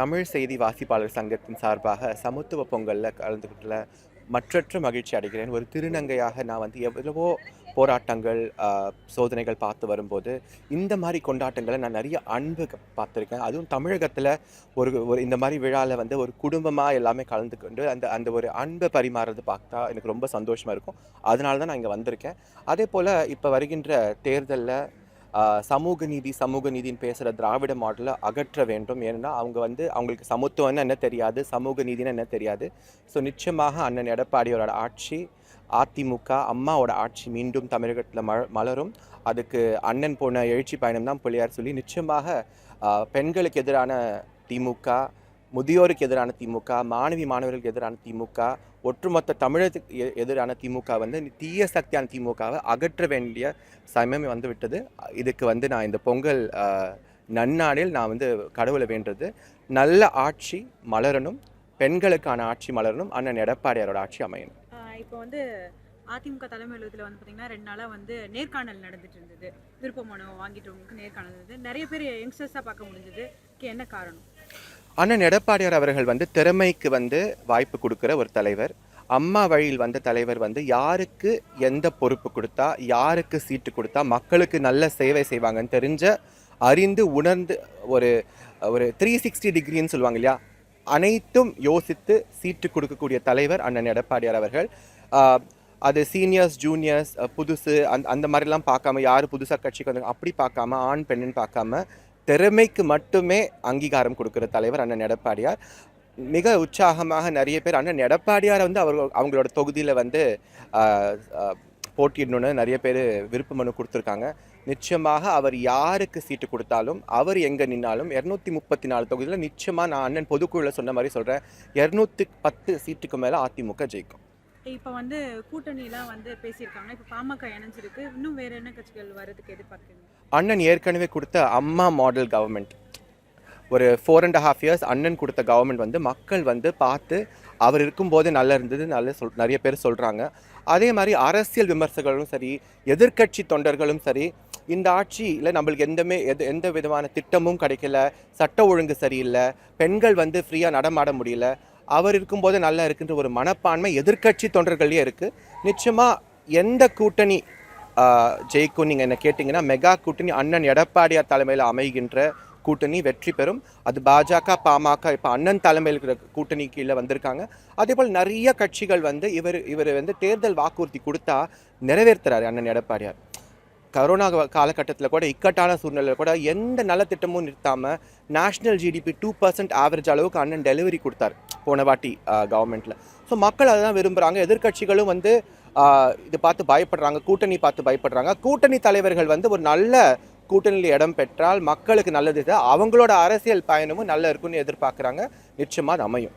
தமிழ் செய்தி வாசிப்பாளர் சங்கத்தின் சார்பாக சமத்துவ பொங்கலில் கலந்துக்கிட்டுல மற்றற்ற மகிழ்ச்சி அடைகிறேன். ஒரு திருநங்கையாக நான் வந்து எவ்வளவோ போராட்டங்கள் சோதனைகள் பார்த்து வரும்போது இந்த மாதிரி கொண்டாட்டங்களை நான் நிறைய அன்பு பார்த்துருக்கேன். அதுவும் தமிழகத்தில் ஒரு ஒரு இந்த மாதிரி விழாவில் வந்து ஒரு குடும்பமாக எல்லாமே கலந்து கொண்டு அந்த அந்த ஒரு அன்பை பரிமாறுறது பார்த்தா எனக்கு ரொம்ப சந்தோஷமாக இருக்கும். அதனால தான் நான் இங்கே வந்திருக்கேன். அதே போல் இப்போ வருகின்ற தேர்தலில் சமூக நீதி சமூக நீதின்னு பேசுகிற திராவிட மாடலை அகற்ற வேண்டும். ஏன்னா அவங்க வந்து அவங்களுக்கு சமத்துவம்னு என்ன தெரியாது சமூக நீதினு என்ன தெரியாது. ஸோ நிச்சயமாக அண்ணன் எடப்பாடியோட ஆட்சி அதிமுக அம்மாவோட ஆட்சி மீண்டும் தமிழகத்தில் ம மலரும். அதுக்கு அண்ணன் போன எழுச்சி பயணம் தான் பிள்ளையார் சொல்லி நிச்சயமாக பெண்களுக்கு எதிரான திமுக முதியோருக்கு எதிரான திமுக மாணவி மாணவர்களுக்கு எதிரான திமுக ஒட்டுமொத்த தமிழகத்துக்கு எ- எதிரான திமுக வந்து தீய சக்தியான திமுகவை அகற்ற வேண்டிய சமயம் வந்து விட்டது இதுக்கு வந்து நான் இந்த பொங்கல் நன்னாளில் நான் வந்து கடவுளை வேண்டது. நல்ல ஆட்சி மலரணும் பெண்களுக்கான ஆட்சி மலரணும் அண்ணன் எடப்பாடியாரோட ஆட்சி அமையணும். இப்போ வந்து அதிமுக தலைமை அலுவலகத்தில் வந்து பார்த்தீங்கன்னா ரெண்டு நாளாக வந்து நேர்காணல் நடந்துட்டு இருந்தது. விருப்ப மனு வாங்கிட்டவங்களுக்கு நேர்காணல் இருந்தது நிறைய பேர் யங்ஸ்டர்ஸாக பார்க்க முடிஞ்சது. என்ன காரணம்? அண்ணன் எடப்பாடியார் அவர்கள் வந்து திறமைக்கு வந்து வாய்ப்பு கொடுக்குற ஒரு தலைவர். அம்மா வழியில் வந்த தலைவர் வந்து யாருக்கு எந்த பொறுப்பு கொடுத்தா யாருக்கு சீட்டு கொடுத்தா மக்களுக்கு நல்ல சேவை செய்வாங்கன்னு தெரிஞ்ச அறிந்து உணர்ந்து ஒரு ஒரு த்ரீ சிக்ஸ்டி டிகிரின்னு சொல்லுவாங்க இல்லையா? அனைத்தும் யோசித்து சீட்டு கொடுக்கக்கூடிய தலைவர் அண்ணன் எடப்பாடியார் அவர்கள். அது சீனியர்ஸ் ஜூனியர்ஸ் புதுசு அந் அந்த மாதிரிலாம் பார்க்காம யார் புதுசாக கட்சிக்கு வந்து அப்படி பார்க்காம ஆண் பெண்ணுன்னு பார்க்காம திறமைக்கு மட்டுமே அங்கீகாரம் கொடுக்குற தலைவர் அண்ணன் எடப்பாடியார். மிக உற்சாகமாக நிறைய பேர் அண்ணன் எடப்பாடியாரை வந்து அவர் அவங்களோட தொகுதியில் வந்து போட்டியிடணும்னு நிறைய பேர் விருப்ப மனு கொடுத்துருக்காங்க. நிச்சயமாக அவர் யாருக்கு சீட்டு கொடுத்தாலும் அவர் எங்கே நின்னாலும் இரநூத்தி முப்பத்தி நாலு தொகுதியில் நிச்சயமாக நான் அண்ணன் பொதுக்குழுவில் சொன்ன மாதிரி சொல்கிறேன் இரநூத்தி பத்து சீட்டுக்கு மேலே அதிமுக ஜெயிக்கும். இப்போ வந்து கூட்டணிலாம் வந்து பேசியிருக்காங்க. இப்போ பாமக இணைஞ்சிருக்கு. இன்னும் வேற என்ன கட்சிகள் வர்றதுக்கு எதிர்பார்க்குறீங்க? அண்ணன் ஏற்கனவே கொடுத்த அம்மா மாடல் கவர்மெண்ட் ஒரு ஃபோர் அண்ட் ஹாஃப் இயர்ஸ் அண்ணன் கொடுத்த கவர்மெண்ட் வந்து மக்கள் வந்து பார்த்து அவர் இருக்கும்போது நல்லா இருந்தது நல்ல சொல் நிறைய பேர் சொல்கிறாங்க அதே மாதிரி அரசியல் விமர்சகர்களும் சரி எதிர்க்கட்சி தொண்டர்களும் சரி இந்த ஆட்சியில் நம்மளுக்கு எந்தமே எது எந்த விதமான திட்டமும் கிடைக்கல சட்ட ஒழுங்கு சரியில்லை பெண்கள் வந்து ஃப்ரீயாக நடமாட முடியல அவர் இருக்கும்போது நல்லா இருக்குன்ற ஒரு மனப்பான்மை எதிர்க்கட்சி தொண்டர்கள்லேயே இருக்குது நிச்சயமாக எந்த கூட்டணி ஜெயிக்கும் நீங்கள் என்ன கேட்டிங்கன்னா மெகா கூட்டணி அண்ணன் எடப்பாடியார் தலைமையில் அமைகின்ற கூட்டணி வெற்றி பெறும். அது பாஜக பாமக இப்போ அண்ணன் தலைமையில் இருக்கிற கூட்டணி கீழே வந்திருக்காங்க. அதே போல் நிறைய கட்சிகள் வந்து இவர் இவர் வந்து தேர்தல் வாக்குறுதி கொடுத்தா நிறைவேற்றுறாரு அண்ணன் எடப்பாடியார். கரோனா காலகட்டத்தில் கூட இக்கட்டான சூழ்நிலையில் கூட எந்த நலத்திட்டமும் நிறுத்தாமல் national GDP two percent average அளவுக்கு அண்ணன் டெலிவரி கொடுத்தார் போன வாட்டி கவர்மெண்ட்டில் ஸோ மக்கள் அதை தான் விரும்புகிறாங்க எதிர்க்கட்சிகளும் வந்து இது பார்த்து பயப்படுறாங்க கூட்டணி பார்த்து பயப்படுறாங்க. கூட்டணி தலைவர்கள் வந்து ஒரு நல்ல கூட்டணியில் இடம் பெற்றால் மக்களுக்கு நல்லது. அவங்களோட அரசியல் பயணமும் நல்லா இருக்கும்னு எதிர்பார்க்குறாங்க. நிச்சயமாக அது அமையும்.